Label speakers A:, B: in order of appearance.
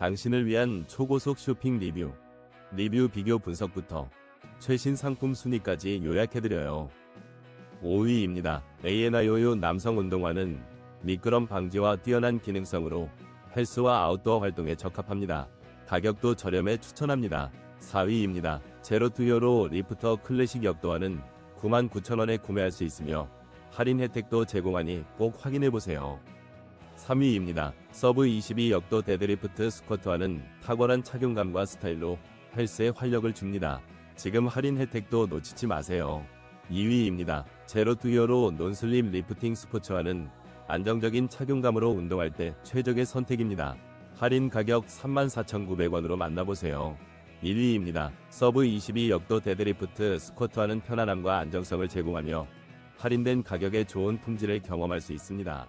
A: 당신을 위한 초고속 쇼핑 리뷰, 리뷰 비교 분석부터 최신 상품 순위까지 요약해드려요. 5위입니다. ANIOU 남성 운동화는 미끄럼 방지와 뛰어난 기능성으로 헬스와 아웃도어 활동에 적합합니다. 가격도 저렴해 추천합니다. 4위입니다. 제로투요로 리프터 클래식 역도화는 99,000원에 구매할 수 있으며 할인 혜택도 제공하니 꼭 확인해보세요. 3위입니다. 서브 22 역도 데드리프트 스쿼트와는 탁월한 착용감과 스타일로 헬스에 활력을 줍니다. 지금 할인 혜택도 놓치지 마세요. 2위입니다. 제로투이어로 논슬립 리프팅 스포츠와는 안정적인 착용감으로 운동할 때 최적의 선택입니다. 할인 가격 34,900원으로 만나보세요. 1위입니다. 서브 22 역도 데드리프트 스쿼트와는 편안함과 안정성을 제공하며 할인된 가격에 좋은 품질을 경험할 수 있습니다.